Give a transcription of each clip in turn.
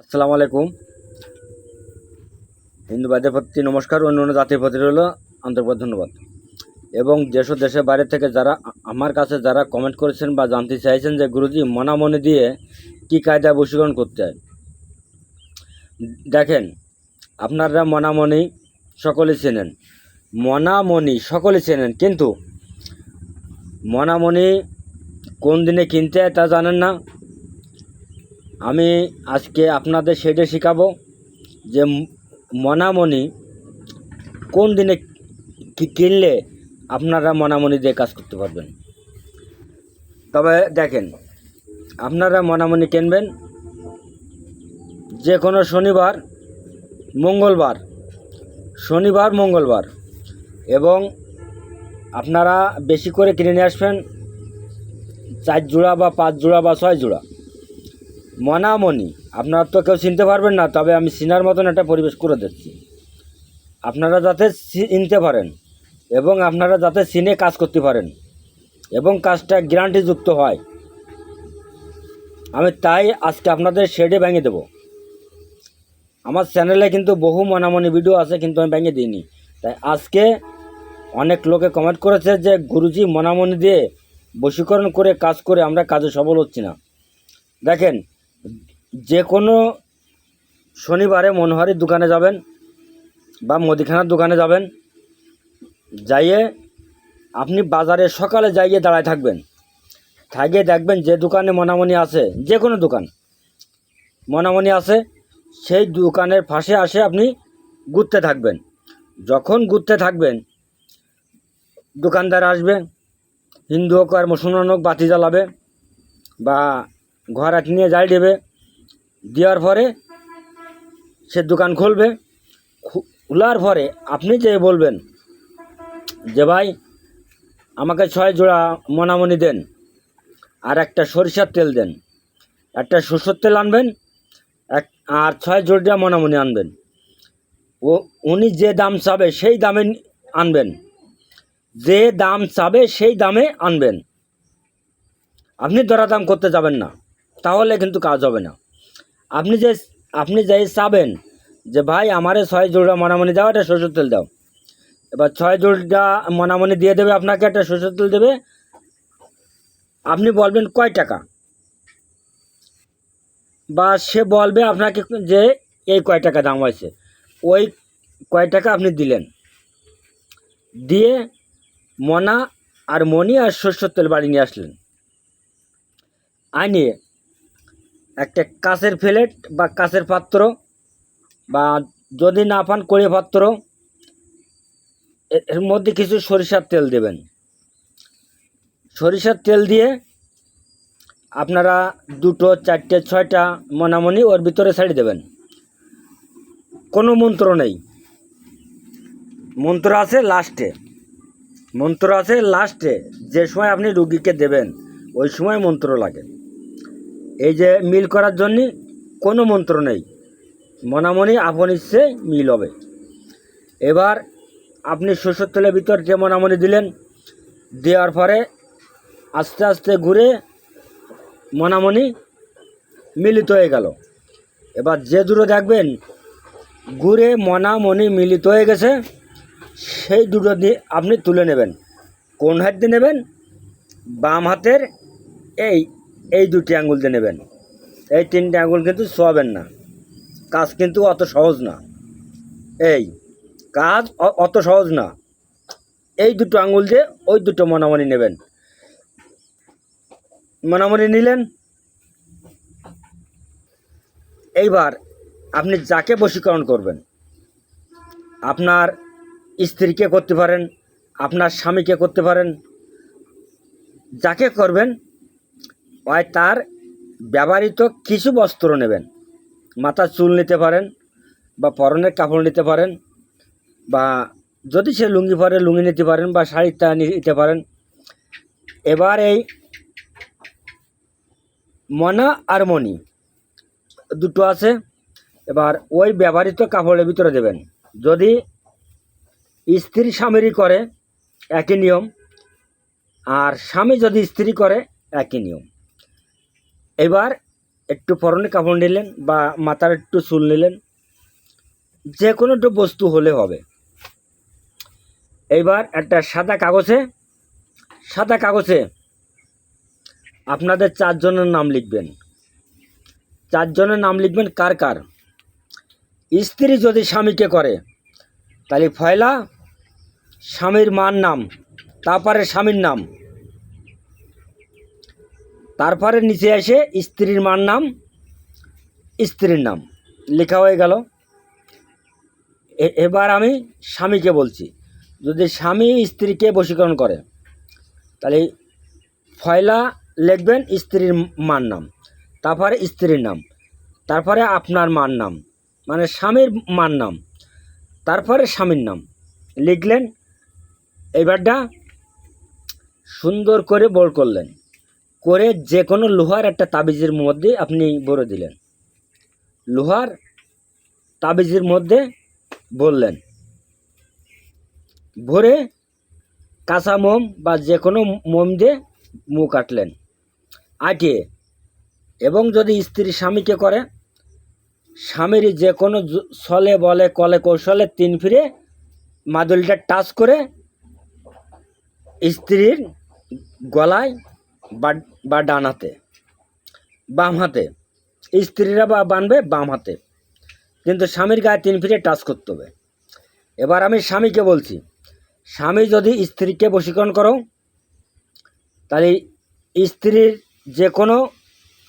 আসসালামু আলাইকুম। হিন্দু ভাইদের প্রতি নমস্কার, অন্য অন্য জাতির প্রতি রইল আন্তরিক ধন্যবাদ। এবং যেসব দেশের বাইরে থেকে যারা আমার কাছে যারা কমেন্ট করেছেন বা জানতে চাইছেন যে গুরুজি মনামনি দিয়ে কী কায়দায় বশীকরণ করতে হয়। দেখেন, আপনারা মনামনি সকলে চেনেন। মনামনি সকলে চেনেন, কিন্তু মনামনি কোন দিনে কিনতে হয় তা জানেন না। আমি আজকে আপনাদের সেটা শেখাবো যে ম- মনামনি কোন দিনে কিনলে আপনারা মনামনি দিয়ে কাজ করতে পারবেন। তবে দেখেন, আপনারা মনামনি কিনবেন যে কোনো শনিবার, মঙ্গলবার শনিবার, মঙ্গলবার এবং আপনারা বেশি করে কিনে নিয়ে আসবেন চার জোড়া বা পাঁচ জোড়া বা ছয় জোড়া। মনামনি আপনারা তো কেউ চিনতে পারবেন না, তবে আমি চিনার মতন একটা পরিবেশ করে দিচ্ছি। আপনারা যাতে চিনতে পারেন এবং আপনারা যাতে চিনে কাজ করতে পারেন এবং কাজটা গ্যারান্টিযুক্ত হয়, আমি তাই আজকে আপনাদের শেডে ভেঙে দেব। আমার চ্যানেলে কিন্তু বহু মনামনি ভিডিও আছে, কিন্তু আমি ভেঙে দিইনি। তাই আজকে অনেক লোকে কমেন্ট করেছে যে, গুরুজি মনামনি দিয়ে বশীকরণ করে কাজ করে আমরা কাজে সফল হচ্ছি না। দেখেন যে কোনো শনিবারে মনোহারির দোকানে যাবেন বা মুদিখানার দোকানে যাবেন, যাইয়ে আপনি বাজারে সকালে যাইয়ে দাঁড়ায় থাকবেন। থাকিয়ে দেখবেন যে দোকানে মনামনি আছে, যে কোনো দোকান মনামনি আছে, সেই দোকানের পাশে আসে আপনি ঘুরতে থাকবেন। যখন ঘুরতে থাকবেন, দোকানদার আসবে, হিন্দু হোক আর মুসলমান হোক, বাতি জ্বালাবে বা ঘর এক নিয়ে যাই দেবে দেওয়ার পরে সে দোকান খুলবে। খোলার পরে আপনি যে বলবেন যে, ভাই, আমাকে ছয় জোড়া মনামনি দেন আর একটা সরিষার তেল দেন। একটা সরষের তেল আনবেন, এক আর ছয় জোড়া মনামনি আনবেন। ও, উনি যে দাম চাবে সেই দামে আনবেন। যে দাম চাবে সেই দামে আনবেন। আপনি দরাদাম করতে যাবেন না, তাহলে কিন্তু কাজ হবে না। আপনি যে আপনি যে চাবেন যে ভাই আমারে ছয় জোড়া মনামনি দাও, একটা সরষের তেল দাও। এবার ছয় জোড়া মনামনি দিয়ে দেবে, আপনাকে একটা সরষের তেল দেবে। আপনি বলবেন কয় টাকা? বা সে বলবে আপনাকে যে এই কয় টাকা দাম হয়েছে। ওই কয় টাকা আপনি দিলেন। দিয়ে মনা আর মনি আর সরষের তেল বাড়ি নিয়ে আসলেন। আনিয়ে একটা কাঁচের প্লেট বা কাঁচের পাত্র বা যদি না পান কড়ি পাত্র এর মধ্যে কিছু সরিষার তেল দেবেন। সরিষার তেল দিয়ে আপনারা দুটো, চারটে, ছয়টা মনামনি ওর ভিতরে ছাড়ি দেবেন। কোনো মন্ত্র নেই। মন্ত্র আছে লাস্টে মন্ত্র আছে লাস্টে যে সময় আপনি রুগীকে দেবেন, ওই সময় মন্ত্র লাগে। এই যে মিল করার জন্যে কোনো মন্ত্র নেই। মনামনি আপন ইচ্ছে মিল হবে। এবার আপনি শস্যর তেলের ভিতর যে মনামনি দিলেন, দেওয়ার পরে আস্তে আস্তে ঘুরে মনামনি মিলিত হয়ে গেল। এবার যে দূরে দেখবেন, ঘুরে মনামনি মিলিত হয়ে গেছে, সেই দুটো দিয়ে আপনি তুলে নেবেন। কোন হাত দিয়ে নেবেন? বাম হাতের এই এই দুটি আঙুল দিয়ে নেবেন। এই তিনটে আঙুল কিন্তু শোয়াবেন না। কাজ কিন্তু অত সহজ না। এই কাজ অত সহজ না। এই দুটো আঙুল দিয়ে ওই দুটো মনামনি নেবেন। মনামনি নিলেন। এইবার আপনি যাকে বশীকরণ করবেন, আপনার স্ত্রীকে করতে পারেন, আপনার স্বামীকে করতে পারেন, যাকে করবেন হয় তার ব্যবহৃত কিছু বস্ত্র নেবেন। মাথার চুল নিতে পারেন বা পরনের কাপড় নিতে পারেন বা যদি সে লুঙ্গি পরে লুঙ্গি নিতে পারেন বা শাড়িটা নিতে পারেন। এবার এই মনা আর মণি দুটো আছে। এবার ওই ব্যবহৃত কাপড়ের ভিতরে দেবেন। যদি স্ত্রী স্বামীরই করে, একই নিয়ম। আর স্বামী যদি স্ত্রী করে, একই নিয়ম। এবার একটু পরনে কাপড় নিলেন বা মাথার একটু চুল নিলেন যে কোনো একটু বস্তু হলে হবে। এইবার একটা সাদা কাগজে সাদা কাগজে আপনাদের চারজনের নাম লিখবেন। চারজনের নাম লিখবেন কার কার? স্ত্রী যদি স্বামীকে করে, তাহলে ফয়লা স্বামীর মার নাম, তারপরে স্বামীর নাম। তারপরে নিচে এসে স্ত্রীর মার নাম, স্ত্রীর নাম লেখা হয়ে গেল। এবার আমি স্বামীকে বলছি, যদি স্বামী স্ত্রীকে বশীকরণ করে, তাহলে ফয়লা লিখবেন স্ত্রীর মার নাম, তারপরে স্ত্রীর নাম, তারপরে আপনার মার নাম মানে স্বামীর মার নাম, তারপরে স্বামীর নাম লিখলেন। এবারটা সুন্দর করে বল করলেন। করে যে কোনো লোহার একটা তাবিজের মধ্যে আপনি ভরে দিলেন। লোহার তাবিজের মধ্যে বললেন ভরে কাঁচা মোম বা যে কোনো মোম দিয়ে মুখ কাটলেন। আটিয়ে এবং যদি স্ত্রী স্বামীকে করে, স্বামীর যে কোনো ছলে, বলে, কলে, কৌশলে তিন ফিরে মাদুলিটা টাচ করে স্ত্রীর গলায় বা ডান হাতে, বাম হাতে। স্ত্রীরা বা বানবে বাম হাতে। কিন্তু স্বামীর গায়ে তিন ফিরে টাচ করতে হবে। এবার আমি স্বামীকে বলছি, স্বামী যদি স্ত্রীকে বশীকরণ করো, তাহলে স্ত্রীর যে কোনো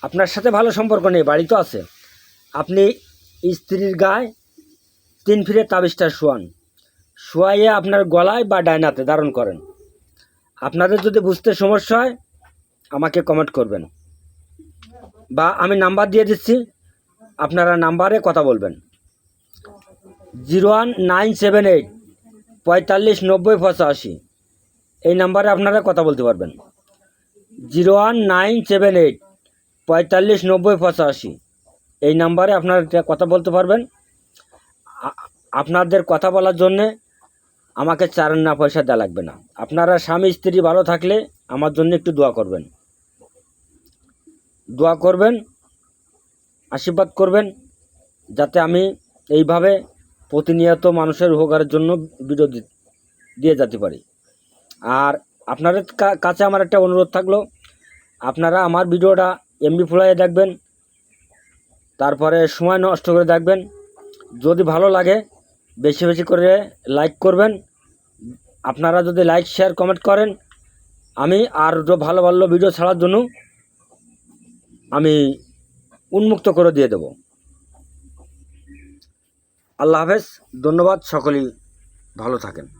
আপনার সাথে ভালো সম্পর্ক নেই, বাড়ি তো আছে। আপনি স্ত্রীর গায়ে তিন ফিরে তাবিজটা শোয়ান। শোয়াইয়ে আপনার গলায় বা ডায়নাতে ধারণ করেন। আপনাদের যদি বুঝতে সমস্যা হয় আমাকে কমেন্ট করবেন। বা আমি নাম্বার দিয়ে দিচ্ছি, আপনারা নাম্বারে কথা বলবেন। Zero one nine seven eight পঁয়তাল্লিশ নব্বই পঁচাশি, এই নাম্বারে আপনারা কথা বলতে পারবেন। Zero one nine seven eight পঁয়তাল্লিশ নব্বই পঁচাশি, এই নাম্বারে আপনারা কথা বলতে পারবেন। আপনাদের কথা বলার জন্যে আমাকে চার না পয়সা দেওয়া লাগবে না। আপনারা স্বামী, স্ত্রী ভালো থাকলে আমার জন্য একটু দোয়া করবেন। দোয়া করবেন, আশীর্বাদ করবেন, যাতে আমি এইভাবে প্রতিনিয়ত মানুষের উপকারের জন্য ভিডিও দিয়ে যেতে পারি। আর আপনাদের কাছে আমার একটা অনুরোধ থাকল, আপনারা আমার ভিডিওটা এমবি ফুলাইয়ে দেখবেন, তারপরে সময় নষ্ট করে দেখবেন, যদি ভালো লাগে বেশি বেশি করে লাইক করবেন, আপনারা যদি লাইক, শেয়ার, কমেন্ট করেন, আমি আর ভালো ভালো ভিডিও ছাড়ার জন্য আমি উন্মুক্ত করে দিয়ে দেব। আল্লাহ হাফেজ ধন্যবাদ সকলেই ভালো থাকেন।